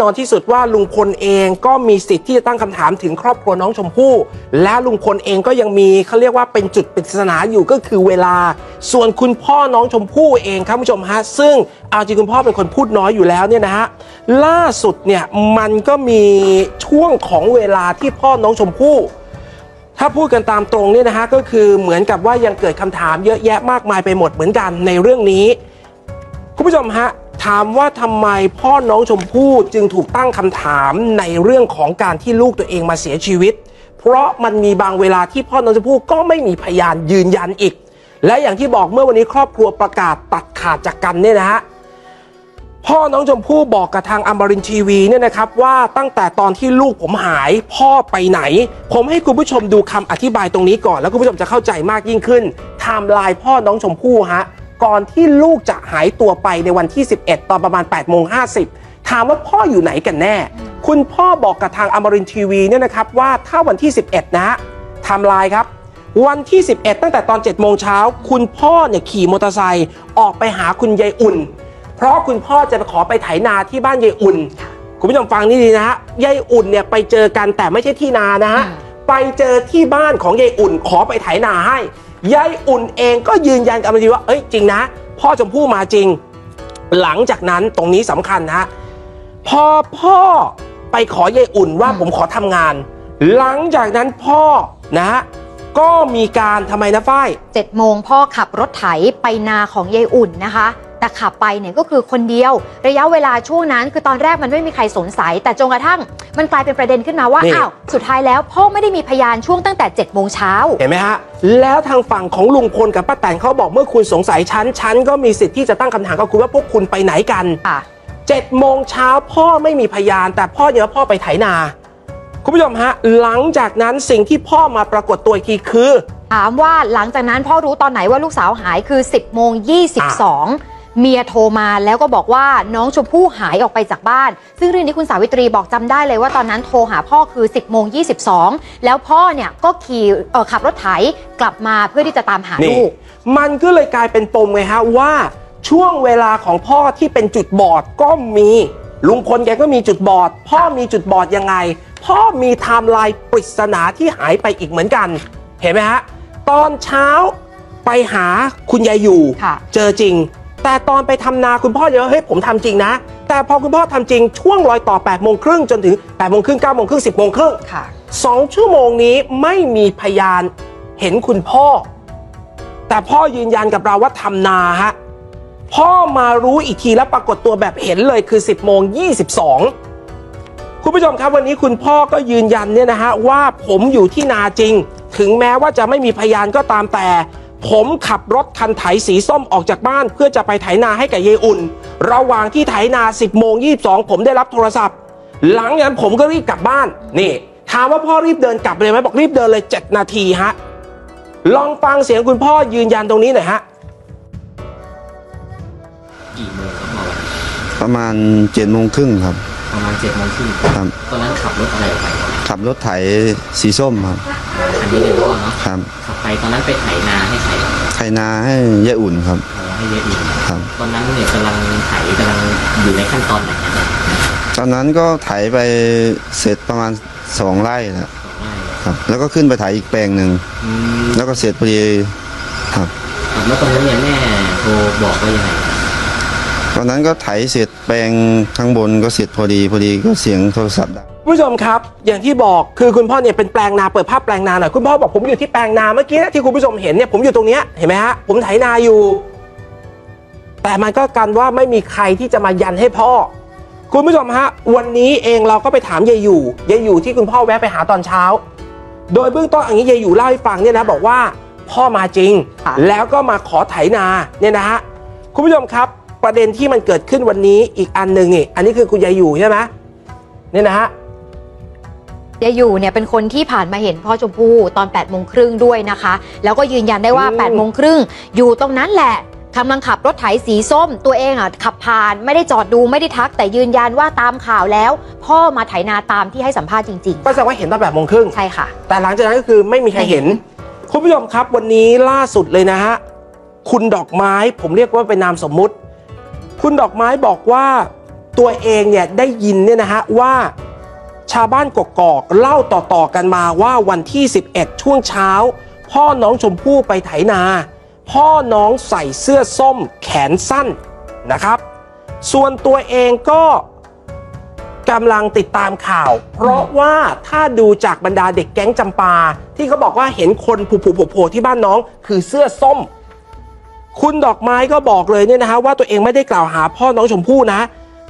นอนที่สุดว่าลุงพลเองก็มีสิทธิ์ที่จะตั้งคำถามถึงครอบครัวน้องชมพู่ และลุงพลเองก็ยังมีเขาเรียกว่าเป็นจุดปริศนาอยู่ก็คือเวลา ส่วนคุณพ่อน้องชมพู่เองครับผู้ชมฮะซึ่งเอาจริงคุณพ่อเป็นคนพูดน้อยอยู่แล้วเนี่ยนะฮะล่าสุดเนี่ยมันก็มีช่วงของเวลาที่พ่อน้องชมพู่ถ้าพูดกันตามตรงเนี่ยนะฮะก็คือเหมือนกับว่ายังเกิดคำถามเยอะแยะมากมายไปหมดเหมือนกันในเรื่องนี้ คุณผู้ชมฮะ ถามว่าทำไมพ่อน้องชมพู่จึงถูกตั้งคำถามในเรื่องของการที่ลูกตัวเองมาเสียชีวิต เพราะมันมีบางเวลาที่พ่อน้องชมพู่ก็ไม่มีพยานยืนยันอีก และอย่างที่บอกเมื่อวันนี้ครอบครัวประกาศตัดขาดจากกันเนี่ยนะฮะพ่อน้องชมพู่บอกกับทางอมรินทีวีเนี่ยนะครับว่าตั้งแต่ตอนที่ลูกผมหายพ่อไปไหน ผมให้คุณผู้ชมดูคำอธิบายตรงนี้ก่อน แล้วคุณผู้ชมจะเข้าใจมากยิ่งขึ้นไทม์ไลน์พ่อน้องชมพู่ฮะ ก่อนที่ลูกจะหายตัวไปในวันที่ 11 ตอนประมาณ8โมง50 ถามว่าพ่ออยู่ไหนกันแน่ คุณพ่อบอกกับทางอมรินทร์ทีวีเนี่ยนะครับว่าถ้าวันที่ 11 นะฮะไทม์ไลน์ครับ วันที่ 11 ตั้งแต่ตอน7โมงเช้าคุณพ่อเนี่ยขี่มอเตอร์ไซค์ออกไปหาคุณยายอุ่น เพราะคุณพ่อจะไปขอไปไถนาที่บ้านยายอุ่น คุณผู้ชมฟังนี่ดีนะฮะยายอุ่นเนี่ยไปเจอกันแต่ไม่ใช่ที่นานะฮะอืมไปเจอที่บ้านของยายอุ่นขอไปไถนาให้ ยายอุ่นเองก็ยืนยันกับมันทีว่า เอ้ยจริงนะ พ่อชมพู่มาจริง หลังจากนั้นตรงนี้สำคัญนะพอพ่อไปขอยายอุ่นว่าผมขอทำงาน หลังจากนั้นพ่อนะฮะก็มีการทำไมนะฝ้ายเจ็ดโมงพ่อขับรถไถไปนาของยายอุ่นนะคะ แต่ขับไปเนี่ยก็คือคนเดียว ระยะเวลาช่วงนั้นคือตอนแรกมันไม่มีใครสงสัย แต่จนกระทั่งมันกลายเป็นประเด็นขึ้นมาว่านี่ อ้าวสุดท้ายแล้วพ่อไม่ได้มีพยานช่วงตั้งแต่7จ็ดโมงเช้า เห็นไหมฮะ แล้วทางฝั่งของลุงพลกับป้าแตนเขาบอกเมื่อคุณสงสัยฉันฉันก็มีสิทธิ์ที่จะตั้งคำถามกับคุณว่าพวกคุณไปไหนกันค่ะ 7จ็ดโมงเช้าพ่อไม่มีพยาน แต่พ่อเนี่ยว่าพ่อไปไถนา คุณผู้ชมฮะ หลังจากนั้นสิ่งที่พ่อมาปรากฏตัวอีกทีคือ ถามว่าหลังจากนั้นพ่อรู้ตอนไหนว่าลูกสาวหายคือ 10บโมง22 เมียโทรมาแล้วก็บอกว่าน้องชมพู่หายออกไปจากบ้าน ซึ่งเรื่องนี้คุณสาวิตรีบอกจำได้เลยว่าตอนนั้นโทรหาพ่อคือ 10บโมง22แล้วพ่อเนี่ยก็ขี่เอ่อขับรถไถกลับมาเพื่อที่จะตามหานี่ลูก มันก็เลยกลายเป็นปมไงฮะว่าช่วงเวลาของพ่อที่เป็นจุดบอดก็มีลุงพลแกก็มีจุดบอด พ่อมีจุดบอดยังไง พ่อมีไทม์ไลน์ปริศนาที่หายไปอีกเหมือนกัน เห็นไหมฮะ ตอนเช้าไปหาคุณยายอยู่ค่ะเจอจริง แต่ตอนไปทำนาคุณพ่อเยอะเฮ้ยผมทำจริงนะ แต่พอคุณพ่อทำจริงช่วงรอยต่อ8โมงครึ่งจนถึง8โมงครึ่ง9โมงครึ่ง10โมงครึ่งค่ะสองชั่วโมงนี้ไม่มีพยานเห็นคุณพ่อ แต่พ่อยืนยันกับเราว่าทำนาฮะพ่อมารู้อีกทีแล้วปรากฏตัวแบบเห็นเลยคือ 10โมง22คุณผู้ชมครับวันนี้คุณพ่อก็ยืนยันเนี่ยนะฮะว่าผมอยู่ที่นาจริง ถึงแม้ว่าจะไม่มีพยานก็ตามแต่ ผมขับรถคันไถสีส้มออกจากบ้านเพื่อจะไปไถนาให้กับเยายอุ่น ระหว่างที่ไถนา 10โมง22 ผมได้รับโทรศัพท์ หลังจากนั้นผมก็รีบกลับบ้าน นี่ ถามว่าพ่อรีบเดินกลับเลยไหมบอกรีบเดินเลย 7 นาทีฮะ ลองฟังเสียงคุณพ่อยืนยันตรงนี้หน่อยฮะ กี่โมงครับเมื่อวานประมาณเจ็ดโมงครึ่งครับ ประมาณเจ็ดโมงครึ่งครับ ตอนนั้นขับรถอะไรออกไปครับขับรถไถสีส้มครับ คันนี้เลยพ่อเนาะครับขับไปตอนนั้นไปไถนาให้ใครครับไถนาให้ยายอุ่นครับอ๋อให้ยายอุ่นครับ ตอนนั้นเนี่ยกำลังไถกำลังอยู่ในขั้นตอนไหนครับตอนนั้นก็ไถไปเสร็จประมาณสองไร่แล้วสองไร่ครับ แล้วก็ขึ้นไปไถอีกแปลงหนึ่งอืมแล้วก็เสร็จพอดีครับครับแล้วตอนนั้นเนี่ยแม่โทรบอกว่ายังไง ตอนนั้นก็ไถเสร็จแปลงข้างบนก็เสร็จพอดี พอดีก็เสียงโทรศัพท์ดัง คุณผู้ชมครับ อย่างที่บอกคือคุณพ่อเนี่ยเป็นแปลงนาเปิดภาพแปลงนาหน่อยคุณพ่อบอกผมอยู่ที่แปลงนาเมื่อกี้ที่คุณผู้ชมเห็นเนี่ยผมอยู่ตรงเนี้ยเห็นไหมฮะผมไถนาอยู่ แต่มันก็กันว่าไม่มีใครที่จะมายันให้พ่อ คุณผู้ชมฮะ วันนี้เองเราก็ไปถามยายอยู่ยายอยู่ที่คุณพ่อแวะไปหาตอนเช้า โดยเบื้องต้นอย่างนี้ยายอยู่เล่าให้ฟังเนี่ยนะบอกว่าพ่อมาจริง แล้วก็มาขอไถนาเนี่ยนะฮะคุณผู้ชมครับ ประเด็นที่มันเกิดขึ้นวันนี้อีกอันหนึ่งนี่อันนี้คือคุณยายอยู่ใช่ไหมเนี่ยนะฮะยายอยู่เนี่ยเป็นคนที่ผ่านมาเห็นพ่อชมพู่ตอน8ปดโมงครึ่งด้วยนะคะ แล้วก็ยืนยันได้ว่าอืม8ปดโมงครึ่งอยู่ตรงนั้นแหละกำลังขับรถไถสีส้ม ตัวเองอะขับผ่านไม่ได้จอดดูไม่ได้ทัก แต่ยืนยันว่าตามข่าวแล้ว พ่อมาไถนาตามที่ให้สัมภาษณ์จริงก็แสดงว่าเห็นตอนแปดโมงครึ่งๆ ใช่ค่ะ แต่หลังจากนั้นก็คือไม่มีใครเห็น คุณผู้ชมครับวันนี้ล่าสุดเลยนะฮะ คุณดอกไม้ผมเรียกว่าเป็นนามสมมุติ คุณดอกไม้บอกว่าตัวเองเนี่ยได้ยินเนี่ยนะฮะว่าชาวบ้านกกอกเล่าต่อๆกันมาว่าวันที่ 11 ช่วงเช้า พ่อน้องชมพู่ไปไถนา พ่อน้องใส่เสื้อส้มแขนสั้นนะครับ ส่วนตัวเองก็กำลังติดตามข่าว เพราะว่าถ้าดูจากบรรดาเด็กแก๊งจำปา ที่เขาบอกว่าเห็นคนผุผุโผล่ที่บ้านน้องคือเสื้อส้ม คุณดอกไม้ก็บอกเลยเนี่ยนะฮะว่าตัวเองไม่ได้กล่าวหาพ่อน้องชมพู่นะ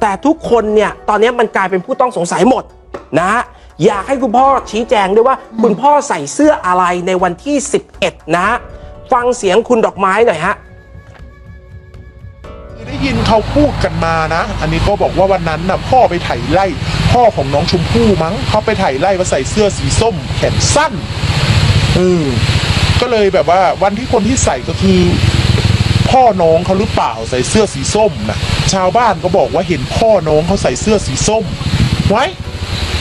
แต่ทุกคนเนี่ยตอนนี้มันกลายเป็นผู้ต้องสงสัยหมดนะฮะอยากให้คุณพ่อชี้แจงด้วยว่าคุณพ่อใส่เสื้ออะไรในวันที่ 11 นะฮะฟังเสียงคุณดอกไม้หน่อยฮะคือได้ยินเขาพูดกันมานะ อันนี้ก็บอกว่าวันนั้นน่ะพ่อไปไถไล่ พ่อของน้องชมพู่มั้งเขาไปไถไล่ว่าใส่เสื้อสีส้ม แขนสั้นอืมก็เลยแบบว่าวันที่คนที่ใส่ก็คือ พ่อน้องเขาหรือเปล่าใส่เสื้อสีส้มนะชาวบ้านก็บอกว่าเห็นพ่อน้องเขาใส่เสื้อสีส้ม ไว้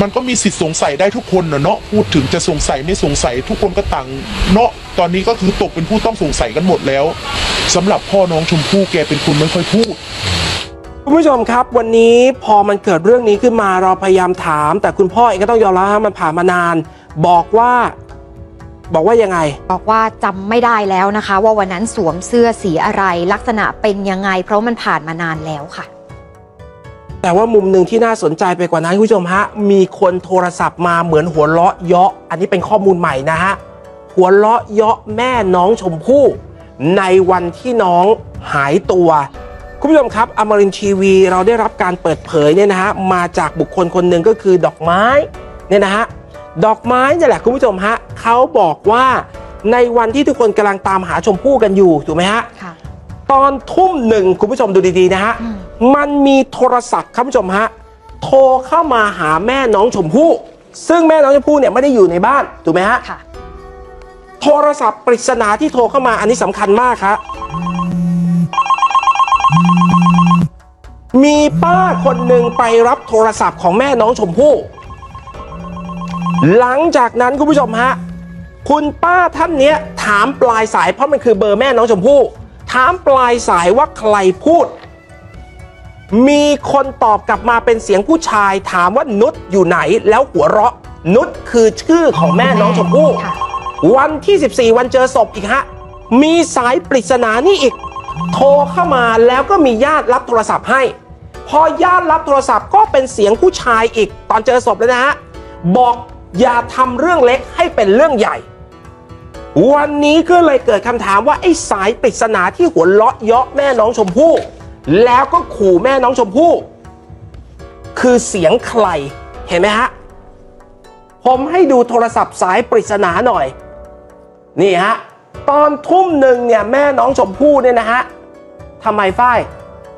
มันก็มีสิทธิ์สงสัยได้ทุกคนนะเนาะพูดถึงจะสงสัยไม่สงสัยทุกคนก็ต่างเนาะตอนนี้ก็คือตกเป็นผู้ต้องสงสัยกันหมดแล้วสำหรับพ่อน้องชมพู่แกเป็นคนไม่ค่อยพูดคุณผู้ชมครับวันนี้พอมันเกิดเรื่องนี้ขึ้นมาเราพยายามถาม แต่คุณพ่อเองก็ต้องยอมรับมันผ่านมานาน บอกว่า บอกว่ายังไง บอกว่าจำไม่ได้แล้วนะคะ ว่าวันนั้นสวมเสื้อสีอะไร ลักษณะเป็นยังไง เพราะมันผ่านมานานแล้วค่ะ แต่ว่ามุมหนึ่งที่น่าสนใจไปกว่านั้นคุณผู้ชมฮะ มีคนโทรศัพท์มาเหมือนหัวเราะเยาะ อันนี้เป็นข้อมูลใหม่นะฮะ หัวเราะเยาะแม่น้องชมพู่ ในวันที่น้องหายตัว คุณผู้ชมครับอมรินทร์ทีวีเราได้รับการเปิดเผยเนี่ยนะฮะมาจากบุคคลคนหนึ่งก็คือดอกไม้เนี่ยนะฮะ ดอกไม้เนี่ยแหละคุณผู้ชมฮะเขาบอกว่าในวันที่ทุกคนกำลังตามหาชมพู่กันอยู่ถูกไหมฮะค่ะ ตอนทุ่มหนึ่งคุณผู้ชมดูดีๆนะฮะอืม มันมีโทรศัพท์ครับผู้ชมฮะโทรเข้ามาหาแม่น้องชมพู่ซึ่งแม่น้องชมพู่เนี่ยไม่ได้อยู่ในบ้านถูกไหมฮะ ค่ะ โทรศัพท์ปริศนาที่โทรเข้ามาอันนี้สำคัญมากครับ มีป้าคนหนึ่งไปรับโทรศัพท์ของแม่น้องชมพู่ หลังจากนั้นคุณผู้ชมฮะคุณป้าท่านเนี้ยถามปลายสายเพราะมันคือเบอร์แม่น้องชมพู่ ถามปลายสายว่าใครพูด มีคนตอบกลับมาเป็นเสียงผู้ชายถามว่านุชอยู่ไหนแล้วหัวเราะ นุชคือชื่อของแม่น้องชมพู่ วันที่ 14 วันเจอศพอีกฮะ มีสายปริศนานี่อีก โทรเข้ามาแล้วก็มีญาติรับโทรศัพท์ให้ พอญาติรับโทรศัพท์ก็เป็นเสียงผู้ชายอีกตอนเจอศพเลยนะฮะบอก อย่าทำเรื่องเล็กให้เป็นเรื่องใหญ่ วันนี้ก็เลยเกิดคำถามว่าไอ้สายปริศนาที่หัวเราะเยาะแม่น้องชมพู่ แล้วก็ขู่แม่น้องชมพู่ คือเสียงใครเห็นไหมฮะ ผมให้ดูโทรศัพท์สายปริศนาหน่อย นี่ฮะ ตอนทุ่มหนึ่งเนี่ยแม่น้องชมพู่เนี่ยนะฮะทำไมฝ้าย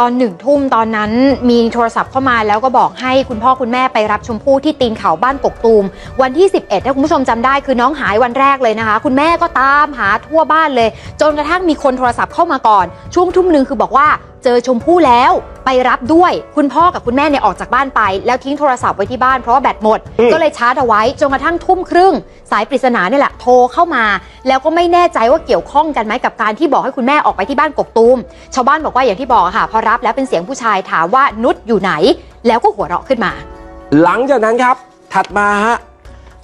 ตอนหนึ่งทุ่มตอนนั้นมีโทรศัพท์เข้ามาแล้วก็บอกให้คุณพ่อคุณแม่ไปรับชมพู่ที่ตีนเขาบ้านกกตูม วันที่ 11ถ้าคุณผู้ชมจำได้คือน้องหายวันแรกเลยนะคะ คุณแม่ก็ตามหาทั่วบ้านเลย จนกระทั่งมีคนโทรศัพท์เข้ามาก่อน ช่วงทุ่มหนึ่งคือบอกว่า เจอชมพู่แล้ว ไปรับด้วย คุณพ่อกับคุณแม่เนี่ยออกจากบ้านไป แล้วทิ้งโทรศัพท์ไว้ที่บ้านเพราะว่าแบตหมด อืม ก็เลยชาร์จเอาไว้จนกระทั่งทุ่มครึ่ง สายปริศนาเนี่ยแหละโทรเข้ามา แล้วก็ไม่แน่ใจว่าเกี่ยวข้องกันไหมกับการที่บอกให้คุณแม่ออกไปที่บ้านกกตูมชาวบ้านบอกว่าอย่างที่บอกอะค่ะพอรับแล้วเป็นเสียงผู้ชายถามว่านุชอยู่ไหน แล้วก็หัวเราะขึ้นมา หลังจากนั้นครับ ถัดมาฮะ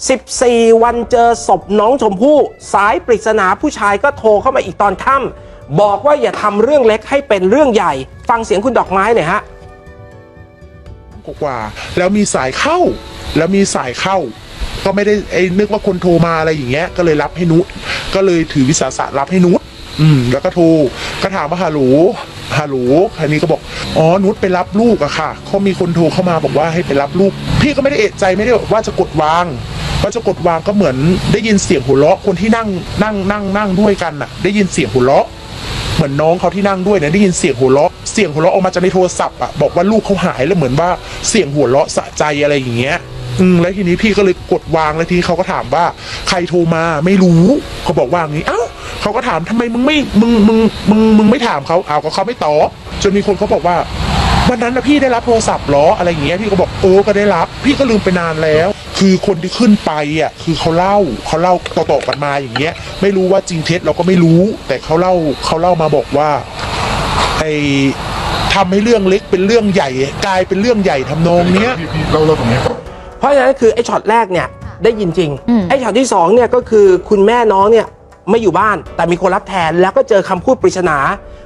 14 วันเจอศพน้องชมพู่ สายปริศนาผู้ชายก็โทรเข้ามาอีกตอนค่ำ บอกว่าอย่าทำเรื่องเล็กให้เป็นเรื่องใหญ่ ฟังเสียงคุณดอกไม้หน่อยฮะ กว่าๆแล้วมีสายเข้า แล้วมีสายเข้า ก็ไม่ได้ไอ้นึกว่าคนโทรมาอะไรอย่างเงี้ย ก็เลยรับให้นุชก็เลยถือวิสาสะรับให้นุชอืม แล้วก็โทรก็ถามว่าฮัลโหลฮัลโหลคันนี้ก็บอกอ๋อนุชไปรับลูกอะค่ะเขามีคนโทรเข้ามาบอกว่าให้ไปรับลูก พี่ก็ไม่ได้เอะใจไม่ได้ว่าจะกดวางว่าจะกดวางก็เหมือนได้ยินเสียงหัวเราะคนที่นั่งนั่งนั่งนั่งด้วยกันน่ะ ได้ยินเสียงหัวเราะ เหมือนน้องเขาที่นั่งด้วยเนี่ยได้ยินเสียงหัวเราะเสียงหัวเราะออกมาจากในโทรศัพท์อะบอกว่าลูกเขาหายแล้วเหมือนว่าเสียงหัวเราะสะใจอะไรอย่างเงี้ยอืมแล้วทีนี้พี่ก็เลยกดวางแล้วทีเขาก็ถามว่า ใครโทรมาไม่รู้เขาบอกว่างี้เอ้าเขาก็ถามทำไมมึงไม่มึงมึงมึงมึงไม่ถามเขาเอาก็เขาไม่ตอบจนมีคนเขาบอกว่าวันนั้นนะพี่ได้รับโทรศัพท์หรออะไรอย่างเงี้ยพี่ก็บอกเออก็ได้รับ พี่ก็ลืมไปนานแล้ว คือคนที่ขึ้นไปอะคือเขาเล่าเขาเล่าต่อๆกันมาอย่างเงี้ย ไม่รู้ว่าจริงเท็จเราก็ไม่รู้ แต่เขาเล่าเขาเล่ามาบอกว่าไอทำให้เรื่องเล็กเป็นเรื่องใหญ่ กลายเป็นเรื่องใหญ่ทำนองเนี้ยเราเราตรงนี้ เพราะฉะนั้นคือไอ้ช็อตแรกเนี่ยได้ยินจริง อืม ไอ้ช็อตที่สองเนี่ยก็คือคุณแม่น้องเนี่ยไม่อยู่บ้าน แต่มีคนรับแทนแล้วก็เจอคำพูดปริศนา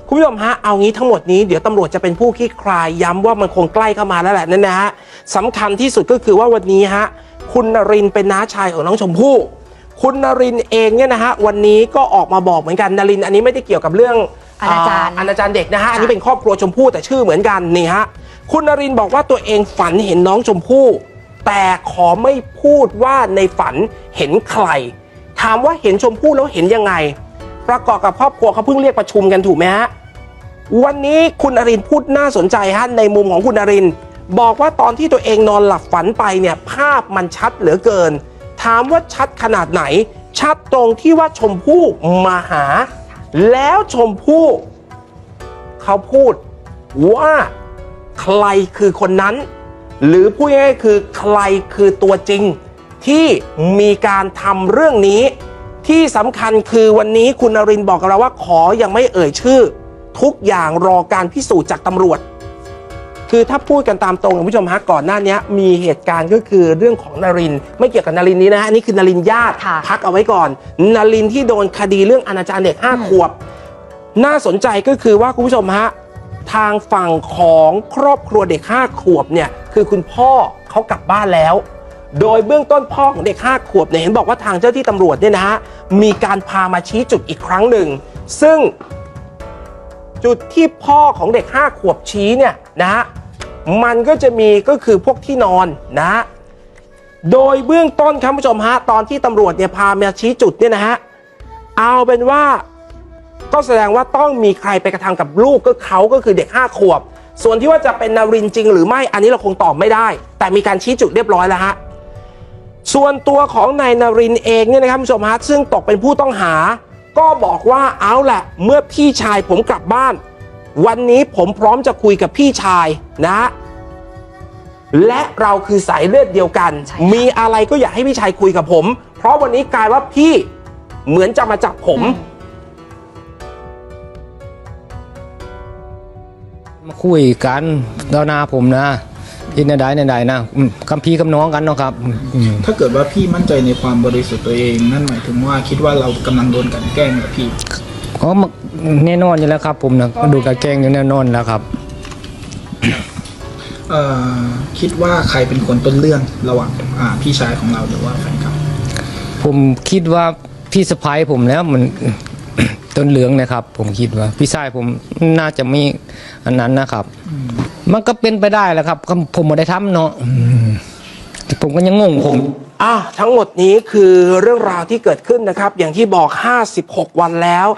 คุณผู้ชมฮะเอางี้ทั้งหมดนี้เดี๋ยวตำรวจจะเป็นผู้คลี่คลายย้ำว่ามันคงใกล้เข้ามาแล้วแหละนั่นนะฮะสำคัญที่สุดก็คือว่าวันนี้ฮะ คุณนรินทร์เป็นน้าชายของน้องชมพู่คุณนรินทร์เองเนี่ยนะฮะวันนี้ก็ออกมาบอกเหมือนกันนรินทร์อันนี้ไม่ได้เกี่ยวกับเรื่องอนาจารอนาจารเด็กนะฮะอันนี้เป็นครอบครัวชมพู่แต่ชื่อเหมือนกันนี่ฮะคุณนรินทร์บอกว่าตัวเองฝันเห็นน้องชมพู่ แต่ขอไม่พูดว่าในฝันเห็นใคร ถามว่าเห็นชมพู่แล้วเห็นยังไง ประกอบกับครอบครัวเขาเพิ่งเรียกประชุมกันถูกไหมฮะวันนี้คุณนรินทร์พูดน่าสนใจฮะในมุมของคุณนรินทร์ บอกว่าตอนที่ตัวเองนอนหลับฝันไปเนี่ยภาพมันชัดเหลือเกิน ถามว่าชัดขนาดไหน ชัดตรงที่ว่าชมพู่มาหา แล้วชมพู่เขาพูดว่าใครคือคนนั้น หรือพูดง่ายๆคือใครคือตัวจริง ที่มีการทำเรื่องนี้ ที่สำคัญคือวันนี้คุณนรินทร์บอกกับเราว่าขอยังไม่เอ่ยชื่อ ทุกอย่างรอการพิสูจน์จากตำรวจ คือถ้าพูดกันตามตรงคุณผู้ชมฮะก่อนหน้านี้มีเหตุการณ์ก็คือเรื่องของนรินทร์ไม่เกี่ยวกับนรินทร์นี้นะฮะอันนี้คือนรินทร์ญาติค่ะพักเอาไว้ก่อนนรินทร์ที่โดนคดีเรื่องอนาจารเด็กห้าขวบ น่าสนใจก็คือว่าคุณผู้ชมฮะทางฝั่งของครอบครัวเด็ก5ขวบเนี่ยคือคุณพ่อเขากลับบ้านแล้ว โดยเบื้องต้นพ่อของเด็ก5ขวบเนี่ยเห็นบอกว่าทางเจ้าที่ตำรวจเนี่ยนะฮะมีการพามาชี้จุดอีกครั้งหนึ่ง ซึ่ง จุดที่พ่อของเด็ก 5 ขวบชี้เนี่ยนะฮะมันก็จะมีก็คือพวกที่นอนนะฮะโดยเบื้องต้นครับผู้ชมฮะตอนที่ตำรวจเนี่ยพามาชี้จุดเนี่ยนะฮะเอาเป็นว่าก็แสดงว่าต้องมีใครไปกระทำกับลูกก็เขาก็คือเด็ก 5 ขวบ ส่วนที่ว่าจะเป็นนารินจริงหรือไม่อันนี้เราคงตอบไม่ได้ แต่มีการชี้จุดเรียบร้อยแล้วฮะส่วนตัวของนายนารินเองเนี่ยนะครับผู้ชมฮะซึ่งตกเป็นผู้ต้องหา ก็บอกว่าเอาแหละเมื่อพี่ชายผมกลับบ้าน วันนี้ผมพร้อมจะคุยกับพี่ชายนะ และเราคือสายเลือดเดียวกันใช่ค่ะมีอะไรก็อยากให้พี่ชายคุยกับผม เพราะวันนี้กลายว่าพี่เหมือนจะมาจับผม มาคุยกันต่อหน้าผมนะ ที่ในใดในใดนะอืมคำพี่คำน้องกันเนาะครับอืมถ้าเกิดว่าพี่มั่นใจในความบริสุทธิ์ตัวเองนั่นหมายถึงว่าคิดว่าเรากำลังโดนกลันแกล้งกับพี่ก็มาแน่นอนอยู่แล้วครับ ผมนะดูการแกล้งอยู่แน่นอนแล้วครับ เอ่อคิดว่าใครเป็นคนต้นเรื่องระหว่างอ่าพี่ชายของเราหรือว่าแฟนคลับผมคิดว่าพี่สะพ้ายผมแล้วมัน ต้นเหลืองนะครับ ผมคิดว่า พี่ชายผมน่าจะมีอันนั้นนะครับมั นก็เป็นไปได้แหละครับก็ผมไม่ได้ทำเนาะอืมแต่ผมก็ยังงงผมอะทั้งหมดนี้คือเรื่องราวที่เกิดขึ้นนะครับ อย่างที่บอก 56 วันแล้ว